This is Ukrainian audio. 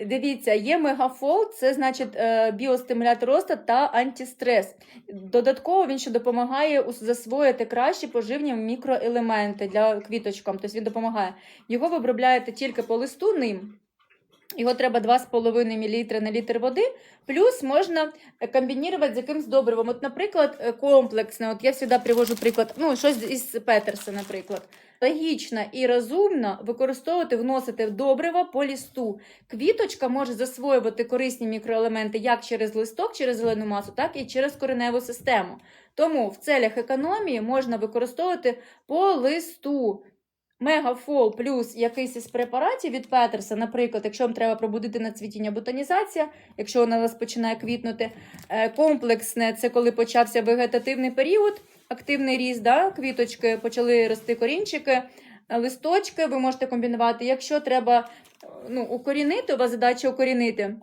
Дивіться, є мегафол, це значить е, біостимулятор росту та антистрес. Додатково він ще допомагає засвоїти кращі поживні мікроелементи для квіточкам. Тобто він допомагає. Його ви обробляєте тільки по листу ним. Його треба 2,5 мл на літр води. Плюс можна е, комбінувати з якимсь добривом. От, наприклад, е, комплексне. От я завжди привожу приклад, ну, щось із Петерса, наприклад. Логічно і розумно використовувати, вносити в добрива по лісту. Квіточка може засвоювати корисні мікроелементи як через листок, через зелену масу, так і через кореневу систему. Тому в целях економії можна використовувати по листу. Мегафол плюс якийсь із препаратів від Петерса, наприклад, якщо вам треба пробудити на цвітіння ботанізація, якщо вона у вас починає квітнути. Е, Комплексне це коли почався вегетативний період, активний ріст, да? квіточки почали рости корінчики, е, листочки ви можете комбінувати. Якщо треба е, ну, укорінити, у вас задача укорінити.